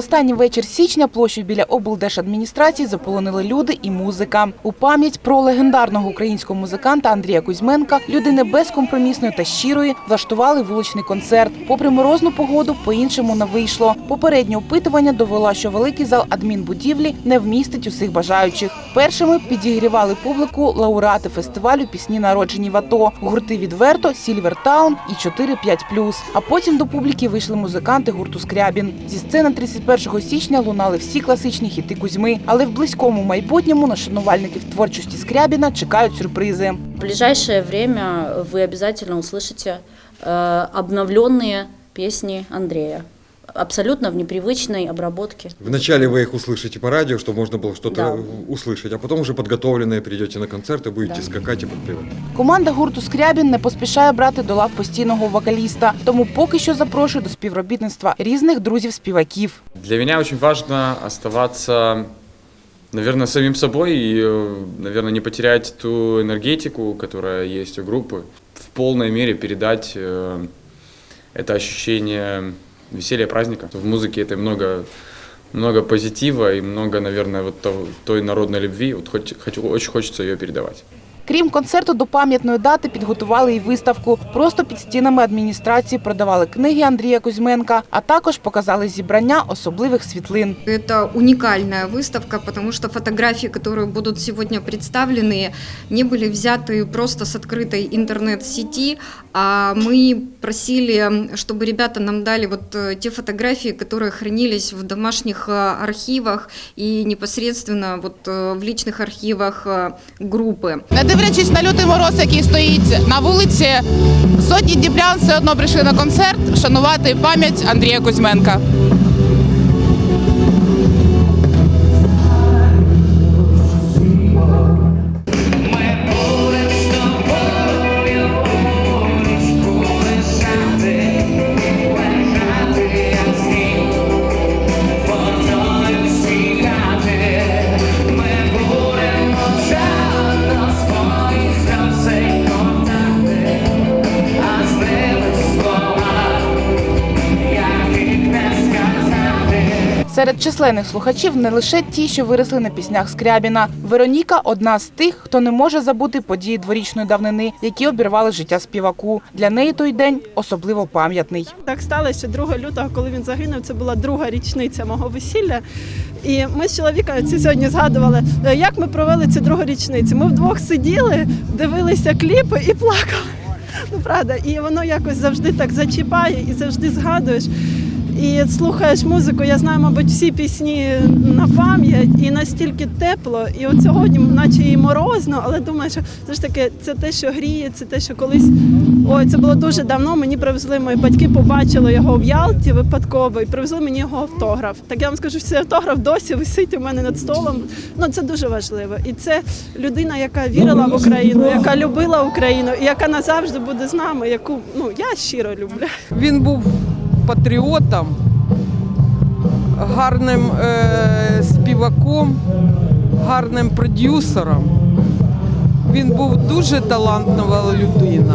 останній вечір січня площу біля облдержадміністрації заполонили люди і музика. У пам'ять про легендарного українського музиканта Андрія Кузьменка, людини безкомпромісної та щирої, влаштували вуличний концерт. Попри морозну погоду, по-іншому не вийшло. Попереднє опитування довело, що великий зал адмінбудівлі не вмістить усіх бажаючих. Першими підігрівали публіку лауреати фестивалю пісні народжені в АТО, гурти відверто, Сільвертаун і 4-5+. А потім до публіки вийшли музиканти гурту Скрябін. Зі сцени 31 січня лунали всі класичні хіти Кузьми, але в близькому майбутньому на шанувальників творчості Скрябіна чекають сюрпризи. В ближайшее время вы обязательно услышите э, обновленные песни Андрея. Абсолютно в непривычной обработке. Вначале вы их услышите по радио, чтобы можно было что-то Да. услышать, а потом уже подготовленные придете на концерт и будете Да. скакать и подпевать. Команда гурту Скрябін не поспішає брати до лав постійного вокаліста, тому поки що запрошує до співробітництва різних друзів-співаків. Для меня очень важно оставаться, наверное, самим собой и, э, наверное, не потерять ту энергетику, которая есть у группы. В полной мере передать э, это ощущение веселья праздника. В музыке это много, много позитива и много, наверное, вот того- той народной любви. Вот хоть, хочу, очень хочется ее передавать. Крім концерту до пам'ятної дати підготували і виставку. Просто під стінами адміністрації продавали книги Андрія Кузьменка, а також показали зібрання особливих світлин. Это уникальная выставка, потому что фотографии, которые будут сегодня представлены, не были взяты просто с открытой интернет-сети, а мы просили, чтобы ребята нам дали вот э, те фотографии, которые хранились в домашних э, архивах и непосредственно вот э, в личных архивах э, группы. Не дивлячись на лютий мороз, який стоїть на вулиці, сотні дніпрян все одно прийшли на концерт вшанувати пам'ять Андрія Кузьменка. Серед численних слухачів не лише ті, що виросли на піснях Скрябіна. Вероніка одна з тих, хто не може забути події дворічної давнини, які обірвали життя співаку. Для неї той день особливо пам'ятний. Так сталося, що 2 лютого, коли він загинув, це була друга річниця мого весілля. І ми з чоловіком ці сьогодні згадували, е, як ми провели цю другу річницю. Ми вдвох сиділи, дивилися кліпи і плакали. Ну правда, і воно якось завжди так зачіпає і завжди згадуєш. І слухаєш музику, я знаю, мабуть, всі пісні на пам'ять, і настільки тепло. І от сьогодні, наче і морозно, але думаю, що все ж таки це те, що гріє, це те, що колись ой, це було дуже давно. Мені привезли мої батьки, побачили його в Ялті випадково і привезли мені його автограф. Так я вам скажу, що цей автограф досі висить у мене над столом. Ну це дуже важливо. І це людина, яка вірила в Україну, яка любила Україну і яка назавжди буде з нами, яку ну я щиро люблю. Він був патріотом, гарним е, співаком, гарним продюсером. Він був дуже талантлива людина.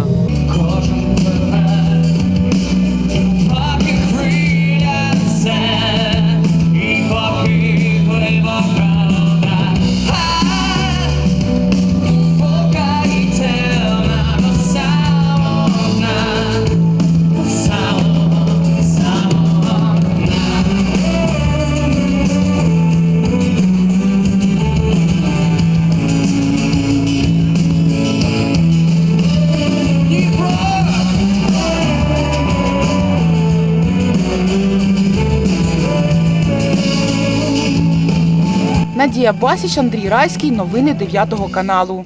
Надія Басіч, Андрій Райський. Новини 9 каналу.